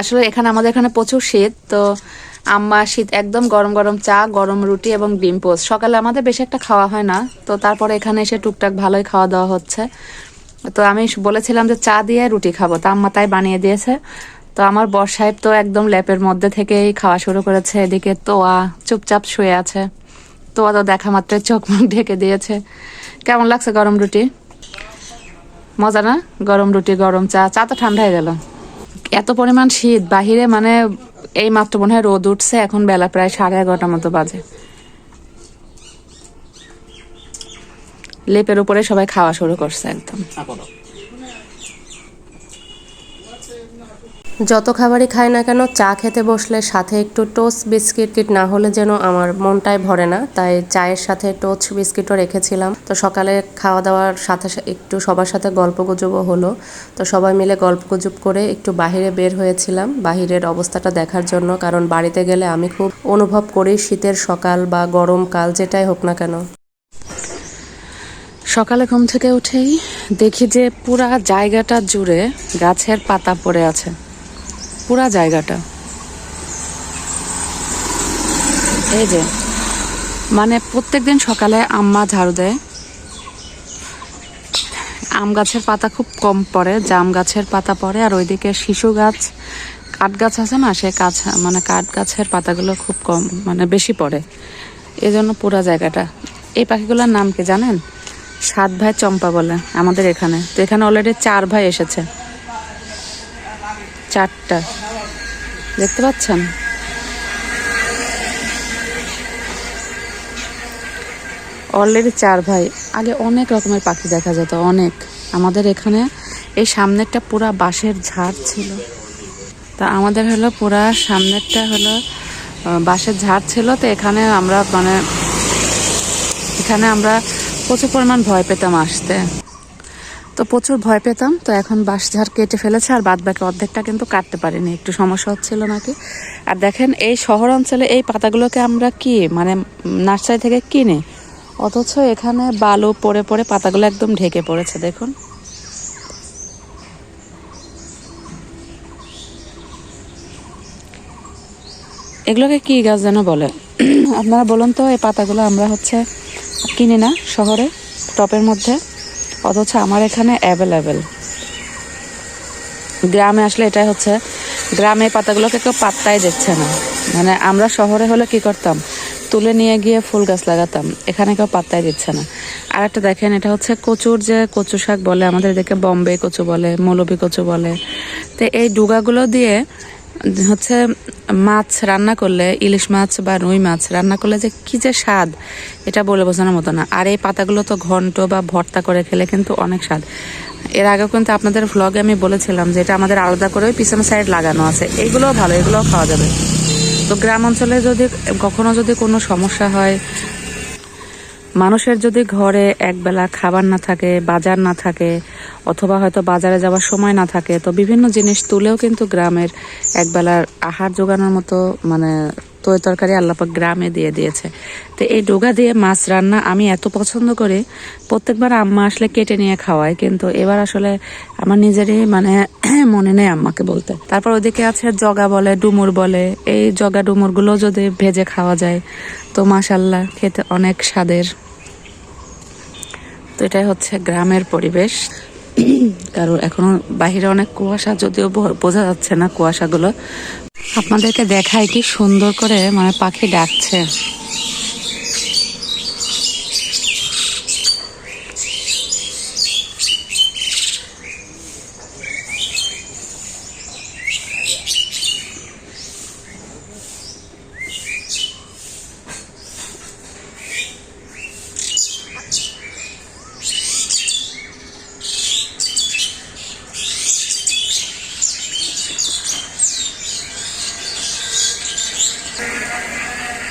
আসলে এখানে আমাদের এখানে প্রচুর শীত, তো আম্মা শীত একদম গরম গরম চা, গরম রুটি এবং ডিম পোস্ট। সকালে আমাদের বেশি একটা খাওয়া হয় না, তো তারপরে এখানে এসে টুকটাক ভালোই খাওয়া দাওয়া হচ্ছে। তো আমি বলেছিলাম যে চা দিয়ে রুটি খাব, তো আম্মা তাই বানিয়ে দিয়েছে। তো আমার বর সাহেব তো একদম ল্যাপের মধ্যে থেকেই খাওয়া শুরু করেছে, এদিকে তোয়া চুপচাপ শুয়ে আছে। তোয়া তো দেখা মাত্রই চোখ মুখ ঢেকে দিয়েছে। কেমন লাগছে গরম রুটি? মজা না? গরম রুটি, গরম চা চা তো ঠান্ডা হয়ে গেল। এত পরিমাণ শীত, বাহিরে মানে এই মাত্র মনে হয় রোদ উঠছে, এখন বেলা প্রায় সাড়ে এগারোটার মতো বাজে। লেপের উপরে সবাই খাওয়া শুরু করছে একদম। যত খাবারই খাই না কেন, চা খেতে বসলে সাথে একটু টোস্ট বিস্কিট টিট না হলে যেন আমার মনটাই ভরে না। তাই চায়ের সাথে টোস্ট বিস্কিটও রেখেছিলাম। তো সকালে খাওয়া দাওয়ার সাথে একটু সবার সাথে গল্প গুজবও হলো। তো সবাই মিলে গল্প গুজব করে একটু বাহিরে বের হয়েছিলাম। বাহিরের অবস্থাটা দেখার জন্য, কারণ বাড়িতে গেলে আমি খুব অনুভব করি শীতের সকাল বা গরমকাল, যেটাই হোক না কেন। সকালে ঘুম থেকে উঠেই দেখি যে পুরা জায়গাটা জুড়ে গাছের পাতা পড়ে আছে। পুরা জায়গাটা। এই যে মানে প্রত্যেক দিন সকালে আম্মা ঝাড়ু দেয়। আম গাছের পাতা খুব কম পড়ে জাম গাছের পাতা পড়ে, আর ওইদিকে শিশু গাছ, কাঠ গাছ আছে না, সে কাছ মানে কাঠ গাছের পাতাগুলো খুব কম মানে বেশি পড়ে। এই জন্য পুরা জায়গাটা। এই পাখিগুলোর নাম কি জানেন? সাত ভাই চম্পা বলে, আমাদের এখানে। তো এখানে অলরেডি চার ভাই এসেছে। চারটা। দেখতে পাচ্ছেন? অলরেডি চার ভাই। আগে অনেক রকমের পাখি দেখা যেত, অনেক। আমাদের এখানে এই সামনেরটা পুরা বাঁশের ঝাড় ছিল। তা আমাদের হলো পুরা সামনেরটা হলো বাঁশের ঝাড় ছিল। তো এখানে আমরা মানে এখানে আমরা প্রচুর পরিমাণ ভয় পেতাম আসতে। তো প্রচুর ভয় পেতাম, তো এখন বাঁশ ঝাড় কেটে ফেলেছে আর বাদ বাকি অর্ধেকটা কিন্তু কাটতে পারিনি, একটু সমস্যা হচ্ছিল নাকি। আর দেখেন, এই শহর অঞ্চলে এই পাতাগুলোকে আমরা কি মানে নার্সারি থেকে কিনে? অথচ এখানে বালু পড়ে পড়ে পাতাগুলো একদম ঢেকে পড়েছে, দেখুন। এগুলোকে কি গাছ যেন বলে? আপনারা বলুন তো, এই পাতাগুলো আমরা হচ্ছে কিনি না শহরে, টপের মধ্যে, অথচ আমার এখানে অ্যাভেলেবেল গ্রামে আসলে এটাই হচ্ছে, গ্রামে পাতাগুলোকে কেউ পাত্তাই দিচ্ছে না। মানে আমরা শহরে হলে কি করতাম? তুলে নিয়ে গিয়ে ফুল গাছ লাগাতাম, এখানে কেউ পাত্তাই দিচ্ছে না। আর একটা দেখেন, এটা হচ্ছে কচুর যে কচু শাক বলে, আমাদের এদিকে বম্বে কচু বলে মৌলবি কচু বলে। তো এই ডুগাগুলো দিয়ে হচ্ছে মাছ রান্না করলে, ইলিশ মাছ বা রুই মাছ রান্না করলে যে কি যে স্বাদ, এটা বলে বোঝানোর মতো না। আর এই পাতাগুলো তো ঘন্ট বা ভর্তা করে খেলে কিন্তু অনেক স্বাদ। এর আগেও কিন্তু আপনাদের ভ্লগে আমি বলেছিলাম যে এটা আমাদের আলাদা করে পিছনে সাইড লাগানো আছে। এগুলোও ভালো, এগুলোও খাওয়া যাবে। তো গ্রাম অঞ্চলে যদি, কখনো যদি কোনো সমস্যা হয় মানুষের যদি ঘরে একবেলা খাবার না থাকে, বাজার না থাকে, অথবা হয়তো বাজারে যাওয়ার সময় না থাকে, তো বিভিন্ন জিনিস তুলেও কিন্তু গ্রামের একবেলার আহার জোগানোর মতো মানে তৈ তরকারি আল্লাপাক গ্রামে দিয়ে দিয়েছে। তো এই ডোগা দিয়ে মাছ রান্না আমি এত পছন্দ করি, প্রত্যেকবার আম্মা আসলে কেটে নিয়ে খাওয়াই কিন্তু এবার আসলে আমার নিজেরই মানে মনে নেই আম্মাকে বলতে। তারপর ওদিকে আছে জগা বলে, ডুমুর বলে, এই জগা ডুমুরগুলো যদি ভেজে খাওয়া যায়, তো মাশাল্লাহ খেতে অনেক স্বাদের। তো এটাই হচ্ছে গ্রামের পরিবেশ। কারণ এখনও বাহিরে অনেক কুয়াশা, যদিও বোঝা যাচ্ছে না কুয়াশাগুলো। আপনাদেরকে দেখায় কি সুন্দর করে মানে পাখি ডাকছে।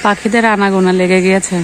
পাখিদের আনাগোনা লেগে গিয়েছে।